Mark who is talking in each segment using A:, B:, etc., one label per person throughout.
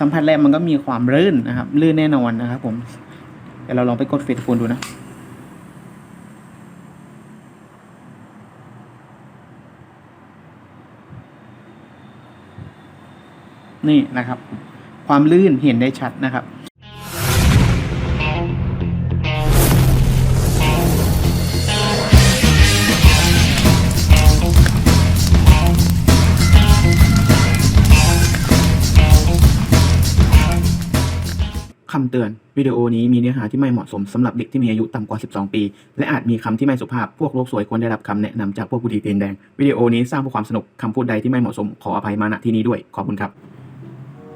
A: สัมผัสแรกมันก็มีความลื่นนะครับ ลื่นแน่นอนนะครับผมเดี๋ยวเราลองไปกดเฟซฟูนดูนะนี่นะครับ ความลื่นเห็นได้ชัดนะครับำเตือน วิดีโอนี้มีเนื้อหาที่ไม่เหมาะสมสำหรับเด็กที่มีอายุต่ำกว่า 12 ปี และอาจมีคำที่ไม่สุภาพ พวกโลกสวยควรได้รับคำแนะนำจากพวกผู้ดีเตียนแดง วิดีโอนี้สร้างเพื่อความสนุกคำพูดใดที่ไม่เหมาะสมขออภัยมาณที่นี้ด้วย ขอบคุณครับ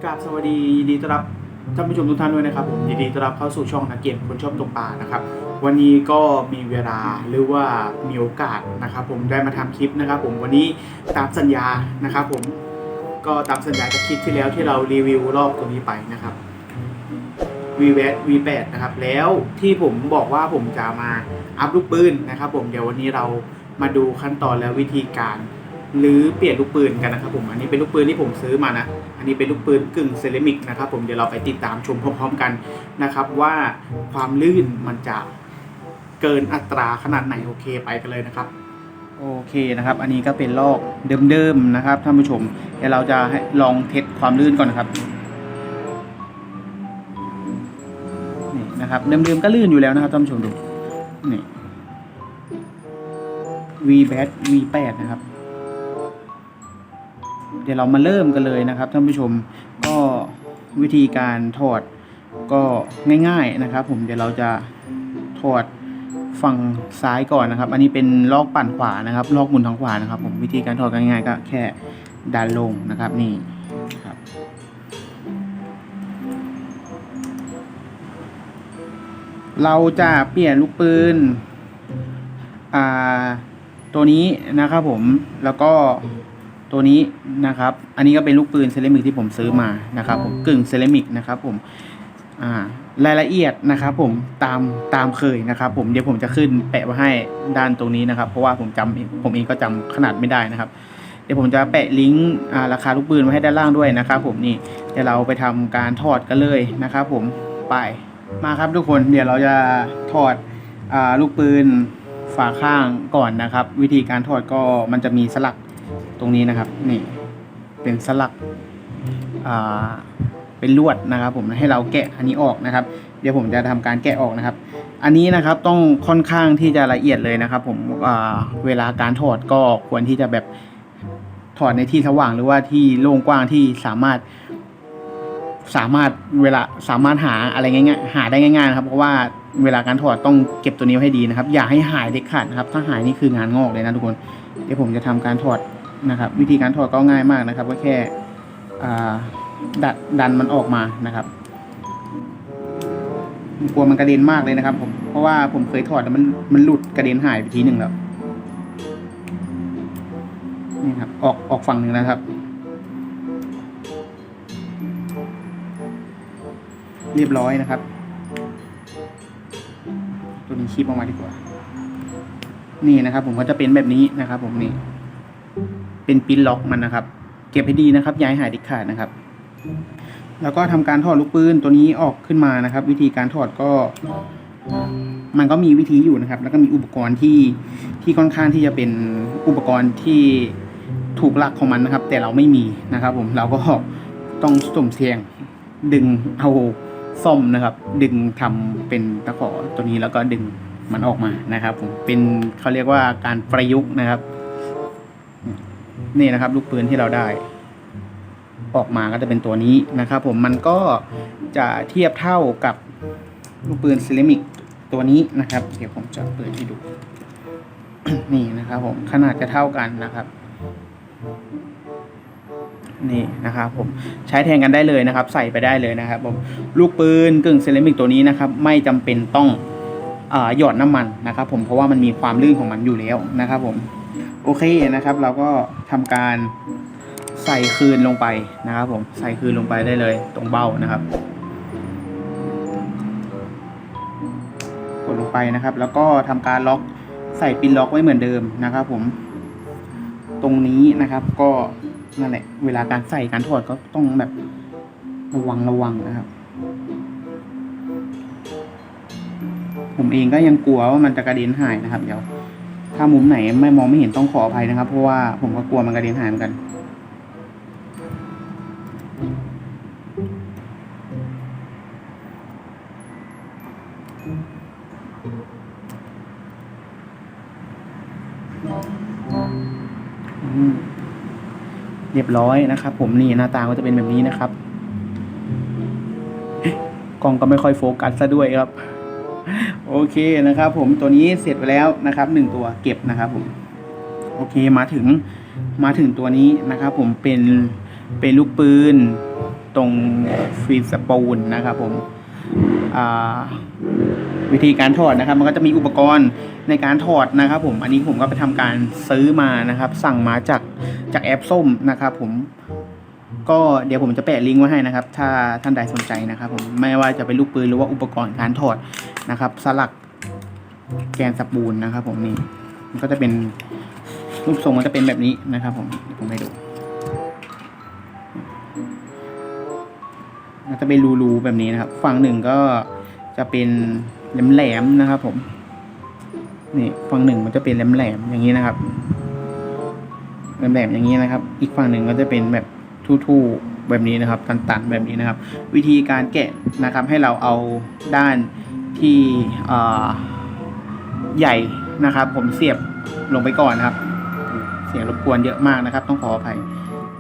A: กราบสวัสดียินดีต้อนรับท่านผู้ชมทุกท่านด้วยนะครับผมยินดีต้อนรับเข้าสู่ช่องนักเกมคนชอบตกปลานะครับ วันนี้ก็มีเวลาหรือว่ามีโอกาสนะครับผมได้มาทำคลิปนะครับ ผมวันนี้ตามสัญญานะครับผมก็ตามสัญญากับคลิปที่แล้วที่เรารีวิวรอบตรงนี้ไปนะครับ v v 8 V8 นะครับแล้วที่ผมบอกว่าผมจะมาอัพลูกปืนนะครับ ผมเดี๋ยววันนี้เรามาดูขั้นตอนและวิธีการหรือเปลี่ยนลูกปืนกันนะครับผมอันนี้เป็นลูกปืนที่ผมซื้อมานะอันนี้เป็นลูกปืนกึ่งเซรามิกนะครับผมเดี๋ยวเราไปติดตามชมพร้อมๆกันนะครับว่าความลื่นมันจะเกินอัตราขนาดไหนโอเคไปกันเลยนะครับโอเคนะครับ อันนี้ก็เป็นลอกเดิมๆนะครับท่านผู้ชมเดี๋ยวเราจะลองเทสความลื่นก่อนนะครับ นะครับเดิมๆก็ลื่นอยู่แล้วนะครับท่านผู้ชมดูนี่ V b a t V8 นะครับ เดี๋ยวเรามาเริ่มกันเลยนะครับท่านผู้ชมก็วิธีการถอดก็ง่ายๆนะครับ ผมเดี๋ยวเราจะถอดฝั่งซ้ายก่อนนะครับ อันนี้เป็นลอกปั่นขวานะครับลอกหมุนทางขวานะครับ ผมวิธีการถอดง่ายๆก็แค่ดันลงนะครับนี่ เราจะเปลี่ยนลูกปืน อ่า ตัวนี้นะครับผม แล้วก็ตัวนี้นะครับ อันนี้ก็เป็นลูกปืนเซรามิกที่ผมซื้อมานะครับผม กึ่งเซรามิกนะครับผม อ่ารายละเอียดนะครับผมตามตามเคยนะครับ ผมเดี๋ยวผมจะขึ้นแปะไว้ให้ด้านตรงนี้นะครับ เพราะว่าผมจำผมเองก็จำขนาดไม่ได้นะครับ เดี๋ยวผมจะแปะลิงก์ราคาลูกปืนไว้ให้ด้านล่างด้วยนะครับ ผมนี่เดี๋ยวเราไปทำการถอดกันเลยนะครับ ผมไป มาครับทุกคนเดี๋ยวเราจะถอดอลูกปืนฝาข้างก่อนนะครับ วิธีการถอดก็มันจะมีสลักตรงนี้นะครับ นี่เป็นสลักเป็นลวดนะครับ ผมให้เราแกะอันนี้ออกนะครับ เดี๋ยวผมจะทำการแกะออกนะครับ อันนี้นะครับต้องค่อนข้างที่จะละเอียดเลยนะครับ ผมเวลาการถอดก็ควรที่จะแบบถอดในที่สว่างหรือว่าที่โล่งกว้างที่สามารถ สามารถเวลาสามารถหาอะไรง่ายๆหาได้ง่ายๆนะครับเพราะว่าเวลาการถอดต้องเก็บตัวนี้ไว้ให้ดีนะครับ อย่าให้หายเด็ดขาดนะครับ ถ้าหายนี่คืองานงอกเลยนะทุกคน เดี๋ยวผมจะทำการถอดนะครับ วิธีการถอดก็ง่ายมากนะครับ ก็แค่ดันดันมันออกมานะครับกลัวมันกระเด็นมากเลยนะครับ ผมเพราะว่าผมเคยถอดแล้วมันมันหลุดกระเด็นหายไปทีหนึ่งแล้วนี่ครับออกออกฝั่งหนึ่งนะครับ เรียบร้อยนะครับ ตัวนี้คีบออกมาดีกว่า นี่นะครับ ผมก็จะเป็นแบบนี้นะครับ ผมนี่ เป็นปิ้นล็อกมันนะครับ เก็บให้ดีนะครับย่าให้หายด็ดขาดนะครับ แล้วก็ทำการถอดลูกปืนตัวนี้ออกขึ้นมานะครับ วิธีการถอดก็ มันก็มีวิธีอยู่นะครับ แล้วก็มีอุปกรณ์ที่ที่ค่อนข้างที่จะเป็นอุปกรณ์ที่ถูกหลักของมันนะครับ แต่เราไม่มีนะครับ ผมเราก็ต้องส่มเสียงดึงเอา ซ่อมนะครับ ดึงทำเป็นตะขอตัวนี้แล้วก็ดึงมันออกมานะครับผมเป็นเขาเรียกว่าการประยุกต์นะครับ นี่นะครับ ลูกปืนที่เราได้ ออกมาก็จะเป็นตัวนี้นะครับ ผมมันก็จะเทียบเท่ากับลูกปืนเซรามิกตัวนี้นะครับ เดี๋ยวผมจะเปิดให้ดู นี่นะครับ ผมขนาดจะเท่ากันนะครับ นี่นะครับผมใช้แทนกันได้เลยนะครับ ใส่ไปได้เลยนะครับผมลูกปืนกึ่งเซรามิกตัวนี้นะครับ ไม่จำเป็นต้องอหยอดน้ำมันนะครับ ผมเพราะว่ามันมีความลื่นของมันอยู่แล้วนะครับ ผมโอเคนะครับ เราก็ทำการใส่คืนลงไปนะครับ ผมใส่คืนลงไปได้เลยตรงเบ้านะครับกดลงไปนะครับ แล้วก็ทำการล็อกใส่ปินล็อกไว้เหมือนเดิมนะครับ ผมตรงนี้นะครับก็ นั่นแหละ เวลาการใส่การถอดก็ต้องแบบระวังระวังนะครับ ผมเองก็ยังกลัวว่ามันจะกระเด็นหายนะครับ เดี๋ยว ถ้ามุมไหนไม่มองไม่เห็นต้องขออภัยนะครับ เพราะว่าผมก็กลัวมันกระเด็นหายเหมือนกัน ร้อยนะครับ ผมนี่หน้าตาก็จะเป็นแบบนี้นะครับกล้องก็ไม่ค่อยโฟกัสซะด้วยครับ โอเคนะครับ ผมตัวนี้เสร็จไปแล้วนะครับหนึ่งตัวเก็บนะครับ ผม โอเคมาถึงมาถึงตัวนี้นะครับ ผมเป็นเป็นลูกปืนตรงฟรีสปูลนะครับ ผมอ่า วิธีการถอดนะครับ มันก็จะมีอุปกรณ์ในการถอดนะครับ ผมอันนี้ผมก็ไปทำการซื้อมานะครับ สั่งมาจากจากแอปส้มนะครับ ผมก็เดี๋ยวผมจะแปะลิงก์ไว้ให้นะครับ ถ้าท่านใดสนใจนะครับ ผมไม่ว่าจะเป็นลูกปืนหรือว่าอุปกรณ์การถอดนะครับ สลักแกนสปูลนะครับ ผมนี่มันก็จะเป็นรูปทรงก็จะเป็นแบบนี้นะครับ ผมผมให้ดูมันจะเป็นรูๆแบบนี้นะครับ ฝั่งหนึ่งก็จะเป็น แหลมๆนะครับ ผม นี่ฝั่งหนึ่งมันจะเป็นแหลมๆอย่างนี้นะครับแหลมๆอย่างนี้นะครับ อีกฝั่งหนึ่งก็จะเป็นแบบทู่ๆแบบนี้นะครับ ตันๆแบบนี้นะครับ วิธีการแกะนะครับให้เราเอาด้านที่ใหญ่นะครับ ผมเสียบลงไปก่อนนะครับ เสียงรบกวนเยอะมากนะครับ ต้องขออภัย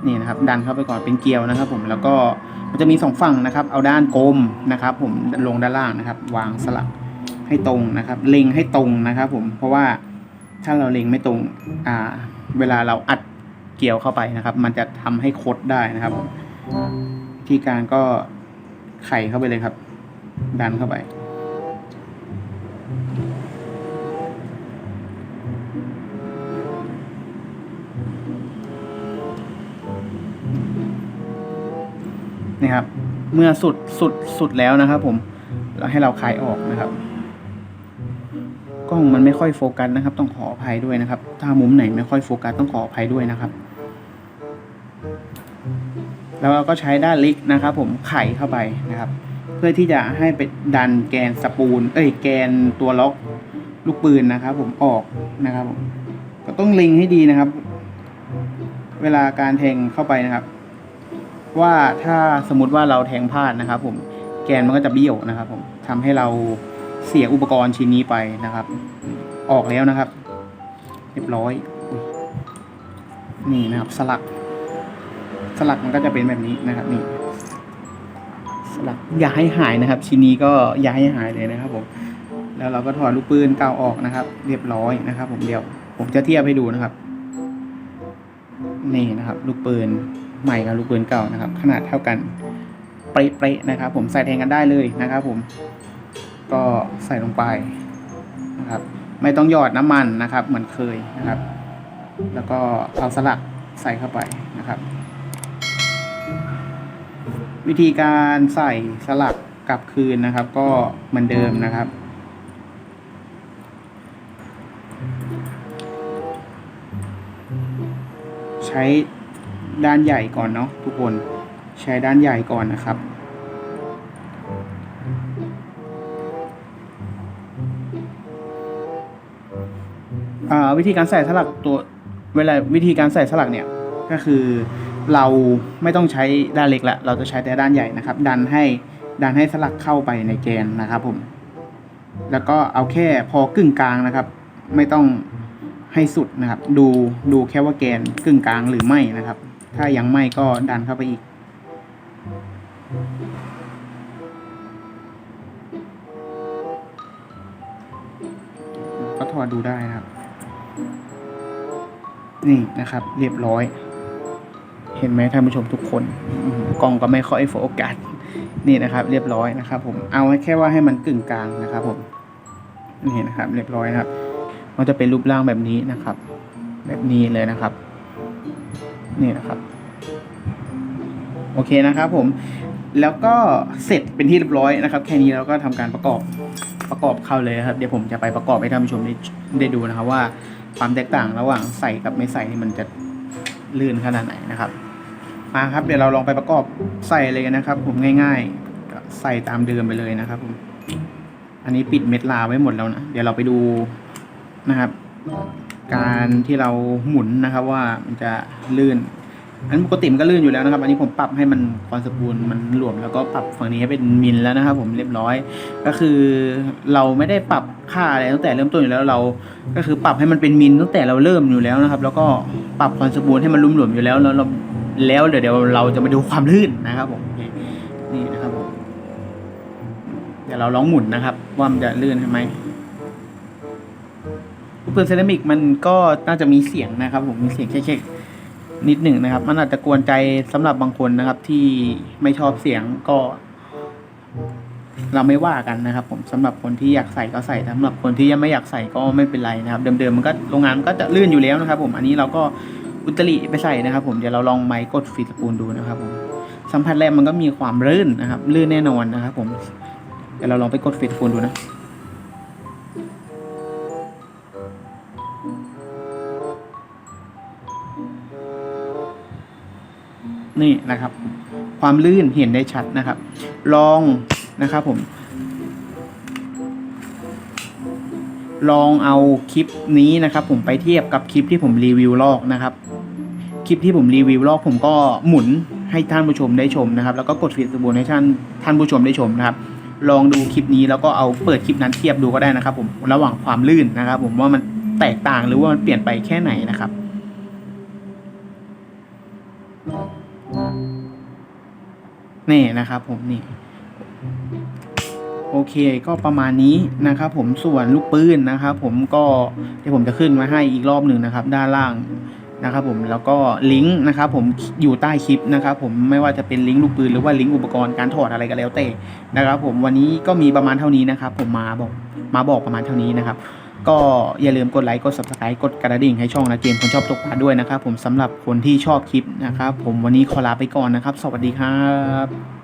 A: นี่นะครับ ดันเข้าไปก่อนเป็นเกลียวนะครับ ผมแล้วก็มันจะมีสองฝั่งนะครับ เอาด้านกลมนะครับ ผมลงด้านล่างนะครับ วางสลัก ให้ตรงนะครับ เล็งให้ตรงนะครับ ผมเพราะว่าถ้าเราเล็งไม่ตรงอ่า เวลาเราอัดเกี่ยวเข้าไปนะครับ มันจะทำให้คดได้นะครับผมวิธีการก็ไข่เข้าไปเลยครับ ดันเข้าไปนี่ครับ เมื่อสุดสุดสุดแล้วนะครับ ผมเราให้เราคลายออกนะครับ ล้องมันไม่ค่อยโฟกัสนะครับ ต้องขออภัยด้วยนะครับ ถ้ามุมไหนไม่ค่อยโฟกัสต้องขออภัยด้วยนะครับ แล้วเราก็ใช้ด้านล็กนะครับ ผมไขเข้าไปนะครับ เพื่อที่จะให้ไปดันแกนสปูลเอ้ยแกนตัวล็อกลูกปืนนะครับ ผมออกนะครับผมก็ต้องเล็งให้ดีนะครับ เวลาการแทงเข้าไปนะครับ ว่าถ้าสมมติว่าเราแทงพลาดนะครับ ผมแกนมันก็จะเบี้ยวนะครับ ผมทำให้เรา เสียอุปกรณ์ชิ้นนี้ไปนะครับ ออกแล้วนะครับ เรียบร้อย นี่นะครับ สลัก สลักมันก็จะเป็นแบบนี้นะครับ นี่ สลักอย่าให้หายนะครับ ชิ้นนี้ก็อย่าให้หายเลยนะครับผมแล้วเราก็ถอดลูกปืนเก่าออกนะครับ เรียบร้อยนะครับ ผมเดี๋ยว ผมจะเทียบให้ดูนะครับ นี่นะครับ ลูกปืนใหม่กับลูกปืนเก่านะครับ ขนาดเท่ากันเป๊ะๆนะครับ ผมใส่แทนกันได้เลยนะครับ ผม ก็ใส่ลงไปนะครับ ไม่ต้องหยอดน้ำมันนะครับ เหมือนเคยนะครับ แล้วก็เอาสลักใส่เข้าไปนะครับ วิธีการใส่สลักกลับคืนนะครับ ก็เหมือนเดิมนะครับใช้ด้านใหญ่ก่อนเนาะทุกคนใช้ด้านใหญ่ก่อนนะครับ วิธีการใส่สลักตัวเวลาวิธีการใส่สลักเนี่ยก็คือเราไม่ต้องใช้ด้านเล็กละเราจะใช้แต่ด้านใหญ่นะครับ ดันให้ดันให้สลักเข้าไปในแกนนะครับผม แล้วก็เอาแค่พอกึ่งกลางนะครับ ไม่ต้องให้สุดนะครับ ดูดูแค่ว่าแกนกึ่งกลางหรือไม่นะครับ ถ้ายังไม่ก็ดันเข้าไปอีก ก็ถอดดูได้นะครับ นี่นะครับ เรียบร้อย เห็นไหมท่านผู้ชมทุกคนกล้องก็ไม่ค่อยโฟกัสนี่นะครับ เรียบร้อยนะครับ ผมเอาแค่ว่าให้มันกึ่งกลางนะครับ ผมนี่นะครับ เรียบร้อยครับ มันจะเป็นรูปร่างแบบนี้นะครับ แบบนี้เลยนะครับ นี่นะครับ โอเคนะครับ ผมแล้วก็เสร็จเป็นที่เรียบร้อยนะครับ แค่นี้เราก็ทำการประกอบ ประกอบเข้าเลยครับ เดี๋ยวผมจะไปประกอบให้ท่านผู้ชมได้ได้ดูนะครับว่าความแตกต่างระหว่างใส่กับไม่ใส่นี่มันจะลื่นขนาดไหนนะครับ มาครับเดี๋ยวเราลองไปประกอบใส่เลยนนะครับ ผมง่ายๆก็ใส่ตามเดิมไปเลยนะครับผมอันนี้ปิดเม็ดลาไว้หมดแล้วนะเดี๋ยวเราไปดูนะครับ การที่เราหมุนนะครับว่ามันจะลื่น อันปกติมันก็ลื่นอยู่แล้วนะครับ อันนี้ผมปรับให้มันคอนสปูลมันหลวมแล้วก็ปรับฝั่งนี้ให้เป็นมิลแล้วนะครับผมเรียบร้อย ก็คือเราไม่ได้ปรับค่าอะไรตั้งแต่เริ่มต้นอยู่แล้วเรา ก็คือปรับให้มันเป็นมิลตั้งแต่เราเริ่มอยู่แล้วนะครับ แล้วก็ปรับคอนสปูลให้มันลุ่มหลวมอยู่แล้วแล้วเราแล้วเดี๋ยวเดี๋ยวเราจะมาดูความลื่นนะครับผมนี่นะครับผมเดี๋ยวเราลองหมุนนะครับ ว่ามันจะลื่นใช่ไหมปืนเซรามิกมันก็น่าจะมีเสียงนะครับผมมีเสียงเช็คๆ นิดหนึ่งนะครับ มันอาจจะกวนใจสำหรับบางคนนะครับ ที่ไม่ชอบเสียงก็ เราไม่ว่ากันนะครับ ผมสำหรับคนที่อยากใส่ก็ใส่สำหรับคนที่ยังไม่อยากใส่ก็ไม่เป็นไรนะครับ เดิมๆมันก็โรงงานมันก็จะลื่นอยู่แล้วนะครับ ผมอันนี้เราก็อุตริไปใส่นะครับ ผมเดี๋ยวเราลองไม้กดฟีดสปูลดูนะครับ ผมสัมผัสแรกมันก็มีความลื่นนะครับ ลื่นแน่นอนนะครับ ผมเดี๋ยวเราลองไปกดฟีดสปูลดูนะ นี่นะครับ ความลื่นเห็นได้ชัดนะครับ ลองนะครับผม ลองเอาคลิปนี้นะครับ ผมไปเทียบกับคลิปที่ผมรีวิวลอกนะครับ คลิปที่ผมรีวิวลอกผมก็หมุนให้ท่านผู้ชมได้ชมนะครับ แล้วก็กดฟีดสบูนให้ท่านท่านผู้ชมได้ชมนะครับ ลองดูคลิปนี้แล้วก็เอาเปิดคลิปนั้นเทียบดูก็ได้นะครับ ผมระหว่างความลื่นนะครับ ผมว่ามันแตกต่างหรือว่ามันเปลี่ยนไปแค่ไหนนะครับ นี่นะครับผมนี่โอเคก็ประมาณนี้นะครับ ผมส่วนลูกปืนนะครับผมก็เดี๋ยวผมจะขึ้นมาให้อีกรอบหนึ่งนะครับ ด้านล่างนะครับผมแล้วก็ลิงก์นะครับผมอยู่ใต้คลิปนะครับผมไม่ว่าจะเป็นลิงก์ลูกปืนหรือว่าลิงก์อุปกรณ์การถอดอะไรก็แล้วแต่นะครับ ผมวันนี้ก็มีประมาณเท่านี้นะครับ ผมมาบอกมาบอกประมาณเท่านี้นะครับ ก็อย่าลืมกดไลค์กด subscribe กดกระดิ่งให้ช่องนะเกมคนชอบตกปลาด้วยนะครับผมสำหรับคนที่ชอบคลิปนะครับผมวันนี้ขอลาไปก่อนนะครับ สวัสดีครับ